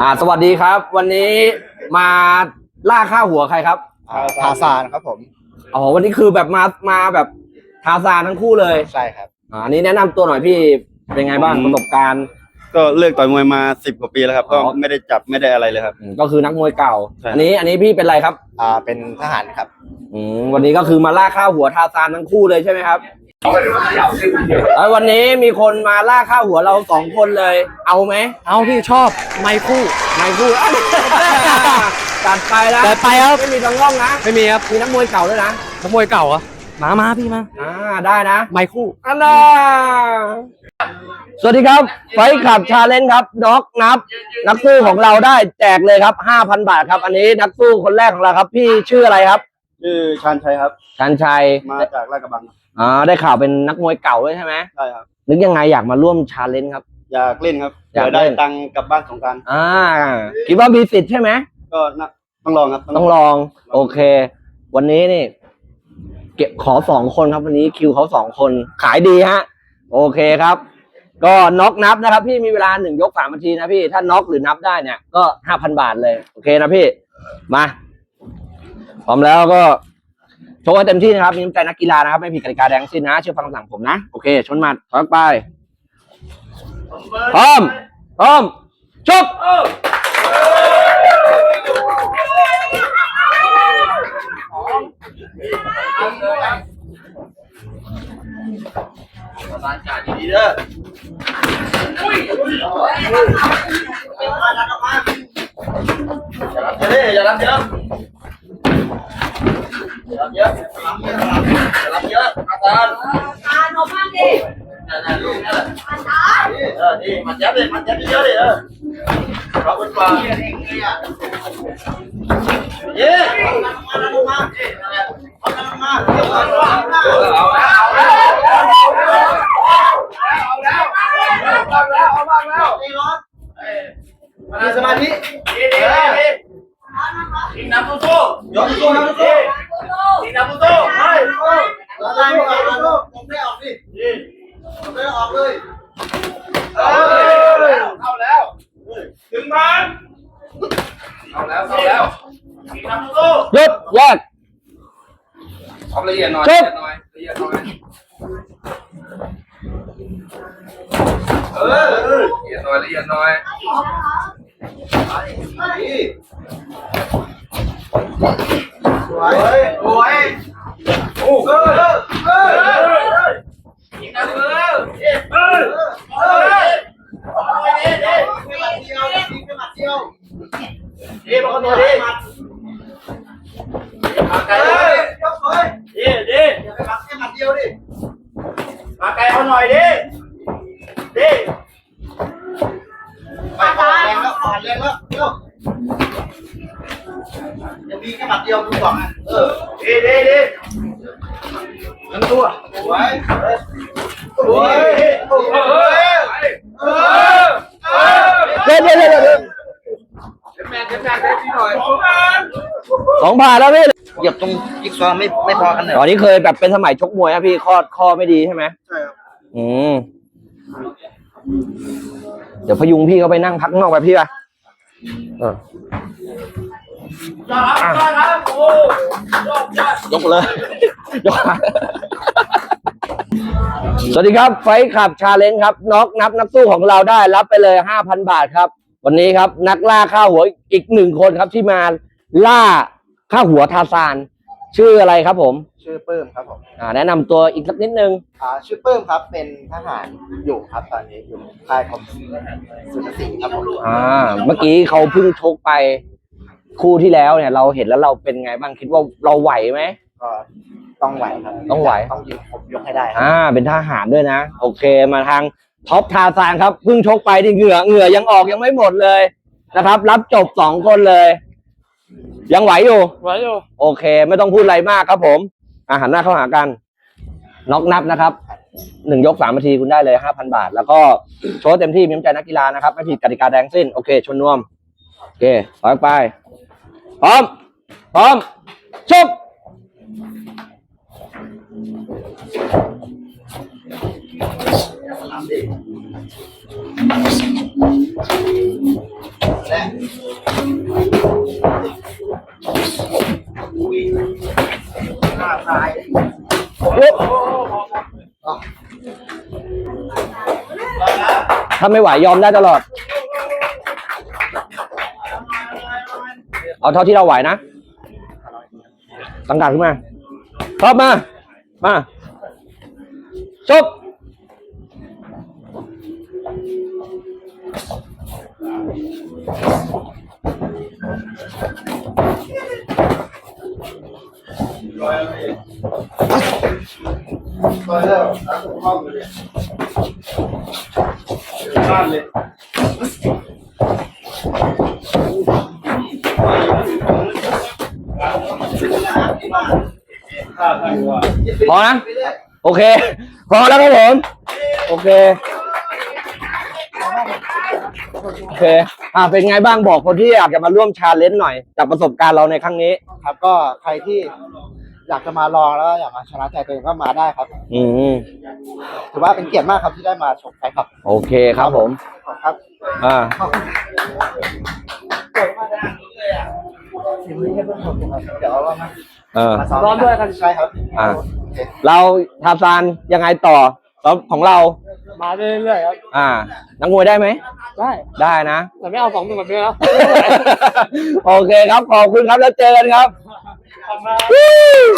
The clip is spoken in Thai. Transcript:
อ่าสวัสดีครับ วันนี้มาล่าค่าหัวใครครับทาซานครับผมอ๋อวันนี้คือแบบมามาแบบทาซานทั้งคู่เลยใช่ครับอ่าอันนี้แนะนำตัวหน่อยพี่เป็นไงบ้างประสบการณ์ก็เลิกต่อยมวยมาสิบกว่าปีแล้วครับอ๋ก็อไม่ได้จับไม่ได้อะไรเลยครับ อืมก็คือนักมวยเก่า ใช่ อันนี้อันนี้พี่เป็นอะไรครับอ่าเป็นทหารครับ อืมวันนี้ก็คือมาล่าค่าหัวทาซานทั้งคู่เลยใช่ไหมครับ แล้ววันนี้มีคนมาล่าค่าหัวเราสองคนเลย เอาไหมเอาพี่ชอบไมค์คู่นายคู่ตัดไปแล้วเดินไปครับไม่มีทางร่องนะ ไม่มีครับมีนักมวยเก่าด้วยนะนักมวยเก่าเหรอะมามาพี่มาอ่าได้นะไมค์คู่อันน่าสวัสดีครับ ไฟขับชาเลนจ์ครับน็อกนับ นักสู้ของเราได้แจกเลยครับห้าพันบาทครับ อันนี้นักสู้คนแรกของเราครับ พี่ชื่ออะไรครับ ชื่อชานชัยครับ ชันชัยมาจากลาดกระบัง อ่าได้ข่าวเป็นนักมวยเก่าด้วยใช่ไหมใช่ครับนึกยังไงอยากมาร่วมชาเลนจ์ครับ อยากเล่นครับอยากเผื่อได้เล่นตังค์กลับบ้านสงกรารอ่าคิดว่ามีสิทธิ์ใช่ไหมก็นะต้องลองครับต้องลอง โอเค วันนี้นี่ เก็บขอสองคนครับวันนี้คิวเขาสองคนขายดีฮะ โอเคครับ ก็น็อกนับนะครับ พี่มีเวลาหนึ่งยกสามนาทีนะพี่ถ้าน็อกหรือนับได้เนี่ย ก็ห้าพันบาทเลย โอเคนะพี่ มา พร้อมแล้วก็ โชว์ให้เต็มที่นะครับมีน้ำใจนักกีฬานะครับไม่ผิดกติกาแดงสิ้นนะเชื่อฟังคำสั่งผมนะ โอเค ชนหมัดถอยไปพร้อมพร้อมชกอย่ารับเยอะอย่ายดีเด้ออย่ารับเยอะอย่ารับเยอะ เลยเออขอบคุณกว่าเย้มาลงมาเอาลงมาเอาแล้วเอา อกดิผมไม่ออกเลยเออเข้าแล้วถึงมันเข้าแล้วเข้าแล้วอีกน้ำตู้หยุดแยกเอาละเอียดหน่อยจบละเอียดหน่อยเออละเอียดหน่อยละเอียดหน่อยสวยสวยโอ้เออเออเอออีกน้ำตู้เออเออเออเออเด้เด้ขึ้นมาเที่ยวขึ้นมาเที่ยวเด้ มาคนตัวเด้มาไกลเลยยกเลยเด้เด้อย่าไปปักแค่หมัดเดียวดิมาไกลเขาหน่อยดิดิไปก่อนแรงแล้วก่อนแรงแล้วเร็วจะมีแค่หมัดเดียวดูก่อนนะเออดิดิดิทั้งตัวสวยสวยเออเออเออ เดี๋ยวเดี๋ยวเดี๋ยวเดี๋ยว แมนแมนได้ที่หน่อย สองผ่านแล้วพี่เหยียบตรงจิ๊กซอว์ไม่ไม่พอกันเลยตอนนี้เคยแบบเป็นสมัยชกมวยนะพี่ข้อข้อไม่ดีใช่ไหมใช่ครับอืมเดี๋ยวพยุงพี่เขาไปนั่งพักข้างนอกไปพี่ไปเออยอดครับยอดครับโอ้ยอดยอดยกเลย ยกสวัสดีครับ ไฟขับชาเลนจ์ครับน็อกนับนักสู้ของเราได้รับไปเลยห้าพันบาทครับ วันนี้ครับ นักล่าค่าหัวอีกหนึ่งคนครับที่มาล่า ค่าหัวทาซาน ชื่ออะไรครับผมชื่อเปิ้มครับผมอ่าแนะนำตัวอีกสักนิดนึง อ่าชื่อเปิ้มครับเป็นทหารอยู่ครับตอนนี้อยู่ค่ายคอมสุนทรสิงห์ครับผมอ่า เมื่อกี้เขาเพิ่งชกไปคู่ที่แล้วเนี่ย เราเห็นแล้วเราเป็นไงบ้างคิดว่าเราไหวไหม ก็ต้องไหวครับต้องไหว ต้องยืนผมยกให้ได้ครับอ่า เป็นทหารด้วยนะ โอเคมาทางท็อปทาซานครับเพิ่งชกไปที่เหงื่อเหงื่อยังออกยังไม่หมดเลยนะครับ รับจบสองคนเลย ยังไหวอยู่ ไหวอยู่โอเค ไม่ต้องพูดอะไรมากครับผมอาหารหน้าเข้าหากันน็อกนับนะครับหนึ่งยกสามนาทีคุณได้เลยห้าพันบาท แล้วก็โชว์เต็มที่มีน้ำใจนักกีฬานะครับไม่ผิดกติกาแดงสิ้น โอเค ชนนวม โอเคไปไป พร้อม พร้อมชก ถ้าไม่ไหวยอมได้ตลอด เอาเท่าที่เราไหวนะตั้งการขึ้นมาชอบมา มาจบ ก็เริ่มแล้วเข้าเลยบ้านเลยพอนะ โอเค พอแล้วครับผม โอเค โอเค อ่าเป็นไงบ้างบอกคนที่อยากจะมาร่วมชาเลนจ์หน่อยจากประสบการณ์เราในครั้งนี้ ครับก็ใครที่ อยากจะมาลองแล้วอยากมาชนะใจตัวเองก็มาได้ครับ อืมถือว่าเป็นเกียรติมากครับที่ได้มาชมใครครับโอเคครับผม ขอบคุณครับอ่าทีมนี้ให้เพื่อนชมกันครับเดี๋ยวเรามาเออ มาซ้อมร้อนด้วยกันใช่ครับอ่า โอเค เราทาซานยังไงต่อแล้วของเรา มาเรื่อยๆครับอ่า นักมวยได้ไหม ได้ได้นะ แต่ไม่เอาสองหนึ่งแบบนี้แล้ว โอเคครับ ขอบคุณครับแล้วเจอกันครับ Woo!